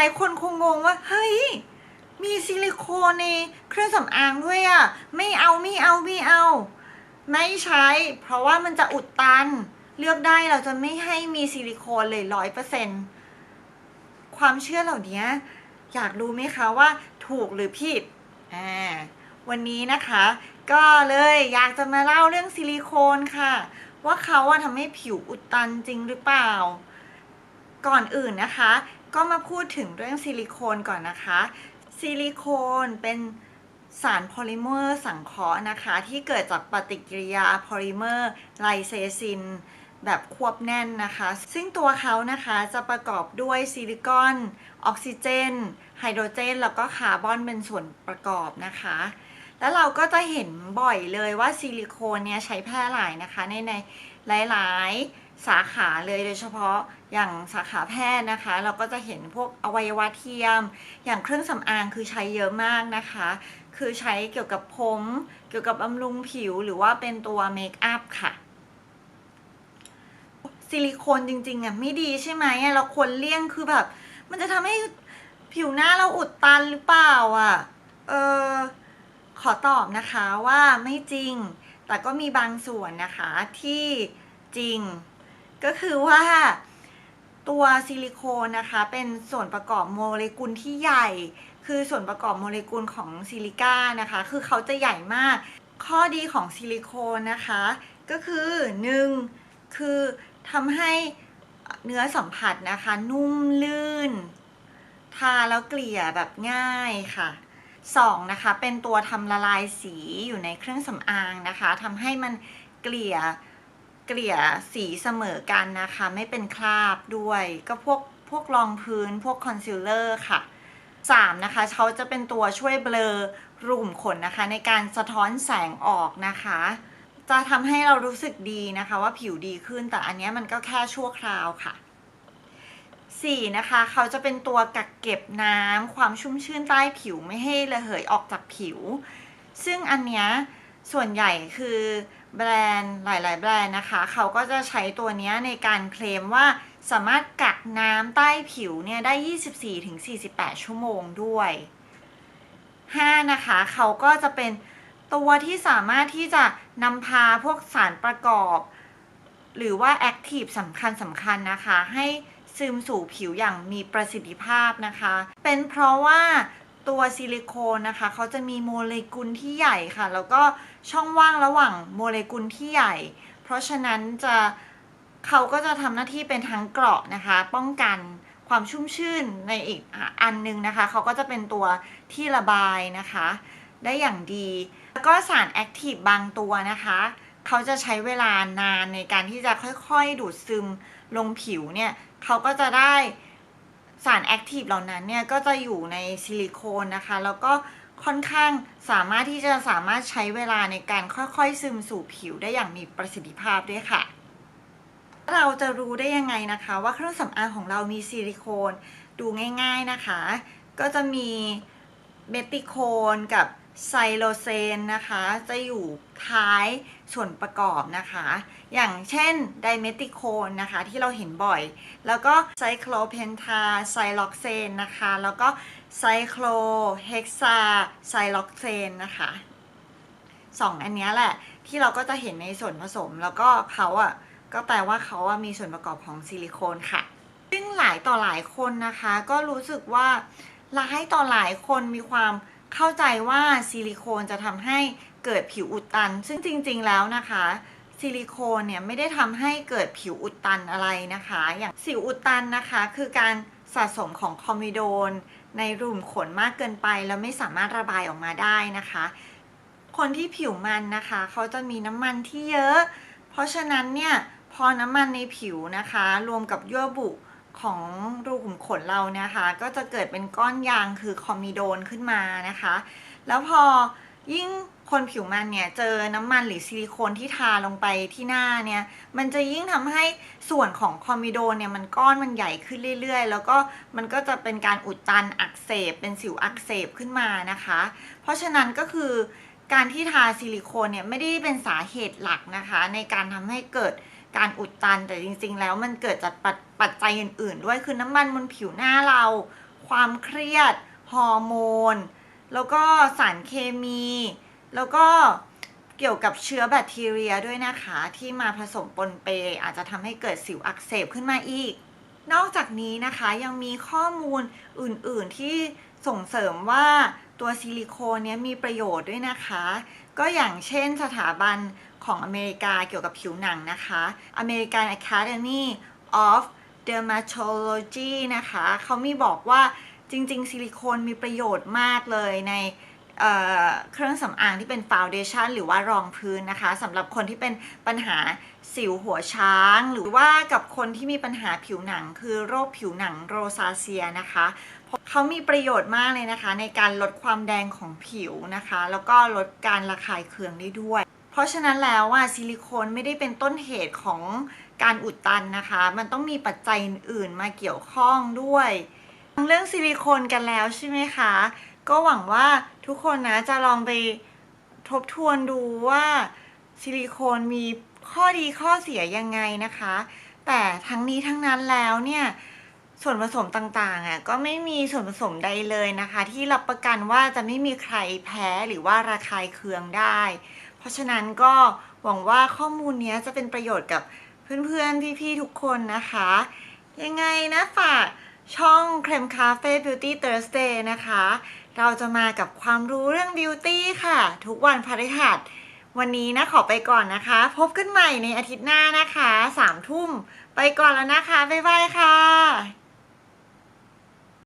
ลายๆ คนคงงงว่า เฮ้ย มีซิลิโคนในเครื่องสำอางด้วยอะ่ะไม่เอาไม่เอาไม่เอา ไม่ใช้ เพราะว่ามันจะอุดตัน เลือกได้เราจะไม่ให้มีซิลิโคนเลยร้อยเปอร์เซ็นความเชื่อเหล่านี้อยากรู้ไหมคะว่าถูกหรือผิดอ่าวันนี้นะคะ ก็เลยอยากจะมาเล่าเรื่องซิลิโคนค่ะ ว่าเขาอะทำให้ผิวอุดตันจริงหรือเปล่า ก่อนอื่นนะคะ ก็มาพูดถึงเรื่องซิลิโคนก่อนนะคะ ซิลิโคนเป็นสารโพลิเมอร์สังเคราะห์นะคะ ที่เกิดจากปฏิกิริยาโพลิเมอร์ไลเซซิน แบบควบแน่นนะคะ ซึ่งตัวเขานะคะจะประกอบด้วยซิลิคอน ออกซิเจน ไฮโดรเจน แล้วก็คาร์บอนเป็นส่วนประกอบนะคะ แล้วเราก็จะเห็นบ่อยเลยว่าซิลิโคนเนี่ยใช้แพร่หลายนะคะในในหลาย ๆ สาขาเลยโดยเฉพาะอย่างสาขาแพทย์นะคะ เราก็จะเห็นพวกอวัยวะเทียม อย่างเครื่องสำอางคือใช้เยอะมากนะคะ คือใช้เกี่ยวกับผม เกี่ยวกับบำรุงผิวหรือว่าเป็นตัวเมคอัพค่ะซิลิโคนจริงๆอะไม่ดีใช่ไหมเราควรเลี่ยงคือแบบ มันจะทำให้ผิวหน้าเราอุดตันหรือเปล่าอะเออขอตอบนะคะว่าไม่จริง แต่ก็มีบางส่วนนะคะที่จริง ก็คือว่าตัวซิลิโคนนะคะเป็นส่วนประกอบโมเลกุลที่ใหญ่ คือส่วนประกอบโมเลกุลของซิลิก้านะคะ คือเขาจะใหญ่มาก ข้อดีของซิลิโคนนะคะ ก็คือหนึ่งคือทำให้เนื้อสัมผัสนะคะ นุ่มลื่น ทาแล้วเกลี่ยแบบง่ายค่ะสองนะคะเป็นตัวทำละลายสีอยู่ในเครื่องสำอางนะคะทำให้มันเกลี่ย เกลี่ยสีเสมอกันนะคะ ไม่เป็นคราบด้วย ก็พวกพวกรองพื้นพวกคอนซีลเลอร์ค่ะสามนะคะเขาจะเป็นตัวช่วยเบลอรูขุมขนนะคะ ในการสะท้อนแสงออกนะคะ จะทำให้เรารู้สึกดีนะคะ ว่าผิวดีขึ้นแต่อันนี้มันก็แค่ชั่วคราวค่ะ 4. นะคะเขาจะเป็นตัวกักเก็บน้ำความชุ่มชื่นใต้ผิวไม่ให้ระเหยออกจากผิว ซึ่งอันเนี้ยส่วนใหญ่คือ แบรนด์หลาย ๆ แบรนด์นะคะ เขาก็จะใช้ตัวนี้ในการเคลมว่าสามารถกักน้ำใต้ผิวเนี่ยได้ 24-48 ชั่วโมงด้วย 5. นะคะ เขาก็จะเป็นตัวที่สามารถที่จะนำพาพวกสารประกอบ หรือว่าแอคทีฟสำคัญสำคัญนะคะ ให้ซึมสู่ผิวอย่างมีประสิทธิภาพนะคะ เป็นเพราะว่า ตัวซิลิโคนนะคะ เขาจะมีโมเลกุลที่ใหญ่ค่ะ แล้วก็ช่องว่างระหว่างโมเลกุลที่ใหญ่ เพราะฉะนั้นจะเขาก็จะทำหน้าที่เป็นทั้งเกราะนะคะ ป้องกันความชุ่มชื่นในอีกอันนึงนะคะ เขาก็จะเป็นตัวที่ระบายนะคะ ได้อย่างดี แล้วก็สารแอคทีฟบางตัวนะคะ เขาจะใช้เวลานานในการที่จะค่อยๆ ดูดซึมลงผิวเนี่ย เขาก็จะได้ สารแอคทีฟเหล่านั้นเนี่ยก็จะอยู่ในซิลิโคนนะคะ แล้วก็ค่อนข้างสามารถที่จะสามารถใช้เวลาในการค่อยๆซึมสู่ผิวได้อย่างมีประสิทธิภาพด้วยค่ะ เราจะรู้ได้ยังไงนะคะ ว่าเครื่องสำอางของเรามีซิลิโคนดูง่าย ๆนะคะ ก็จะมีเมติโคนกับ ไซโลเซนนะคะ จะอยู่ท้ายส่วนประกอบนะคะ อย่างเช่นไดเมติโคนนะคะ ที่เราเห็นบ่อย แล้วก็ไซโคลเพนทาไซล็อกเซนนะคะ แล้วก็ไซโคลเฮกซาไซล็อกเซนนะคะสองอันนี้แหละที่เราก็จะเห็นในส่วนผสมแล้วก็เขาอะก็แปลว่าเขาอะมีส่วนประกอบของซิลิโคนค่ะ ซึ่งหลายต่อหลายคนนะคะ ก็รู้สึกว่าหลายต่อหลายคนมีความ เข้าใจว่าซิลิโคนจะทำให้เกิดผิวอุดตัน ซึ่งจริง ๆ แล้วนะคะซิลิโคนเนี่ยไม่ได้ทำให้เกิดผิวอุดตันอะไรนะคะ อย่างสิวอุดตันนะคะ คือการสะสมของคอมิโดน ในรูมขนมากเกินไป แล้วไม่สามารถระบายออกมาได้นะคะ คนที่ผิวมันนะคะ เขาจะมีน้ำมันที่เยอะ เพราะฉะนั้นเนี่ยพอน้ำมันในผิวนะคะ รวมกับยั่วบุ ของรูขุมขนเรานะคะ ก็จะเกิดเป็นก้อนยางคือคอมิโดนขึ้นมานะคะ แล้วพอยิ่งคนผิวมันเนี่ยเจอน้ำมันหรือซิลิโคนที่ทาลงไปที่หน้าเนี่ย มันจะยิ่งทำให้ส่วนของคอมิโดนเนี่ยมันก้อนมันใหญ่ขึ้นเรื่อยๆ แล้วก็มันก็จะเป็นการอุดตันอักเสบเป็นสิวอักเสบขึ้นมานะคะ เพราะฉะนั้นก็คือการที่ทาซิลิโคนเนี่ยไม่ได้เป็นสาเหตุหลักนะคะ ในการทำให้เกิด การอุดตันแต่จริง ๆ แล้วมันเกิดจากปัจปัจจัยอื่น ๆ ด้วยคือน้ำมันบนผิวหน้าเราคความเครียด ฮอร์โมน แล้วก็สารเคมี แล้วก็เกี่ยวกับเชื้อแบคทีเรียด้วยนะคะ ที่มาผสมปนเป อาจจะทำให้เกิดสิวอักเสบขึ้นมาอีก นอกจากนี้นะคะยังมีข้อมูลอื่น ๆ ที่ส่งเสริมว่าตัวซิลิโคนเนี้ยมีประโยชน์ด้วยนะคะ ก็อย่างเช่นสถาบัน ของอเมริกาเกี่ยวกับผิวหนังนะคะ American Academy of Dermatology นะคะ เขามีบอกว่าจริง ๆ ซิลิโคนมีประโยชน์มากเลยในเเครื่องสำอางที่เป็นฟาวเดชันหรือว่ารองพื้นนะคะสำหรับคนที่เป็นปัญหาสิวหัวช้าง หรือว่ากับคนที่มีปัญหาผิวหนัง คือโรคผิวหนังโรซาเซียนะคะเขามีประโยชน์มากเลยนะคะ ในการลดความแดงของผิวนะคะ แล้วก็ลดการระคายเคืองได้ด้วย เพราะฉะนั้นแล้วว่าซิลิโคนไม่ได้เป็นต้นเหตุของการอุดตันนะคะ มันต้องมีปัจจัยอื่นๆมาเกี่ยวข้องด้วยฟังเรื่องซิลิโคนกันแล้วใช่ไหมคะ ก็หวังว่าทุกคนนะจะลองไปทบทวนดูว่าซิลิโคนมีข้อดีข้อเสียยังไงนะคะ แต่ทั้งนี้ทั้งนั้นแล้วเนี่ยส่วนผสมต่างๆอะก็ไม่มีส่วนผสมใดเลยนะคะ ที่รับประกันว่าจะไม่มีใครแพ้หรือว่าระคายเคืองได้ เพราะฉะนั้นก็หวังว่าข้อมูลนี้จะเป็นประโยชน์กับเพื่อนๆ พี่ๆ ทุกคนนะคะ ยังไงนะฝากช่องเครมคาเฟ่บิวตี้เ u r s d a y นะคะ เราจะมากับความรู้เรื่องบิวตี้ค่ะ ทุกวันพฤหัสวันนี้นะขอไปก่อนนะคะ พบกันใหม่ในอาทิตย์หน้านะคะสามทุ่ม ไปก่อนแล้วนะคะ บ๊ายบายค่ะ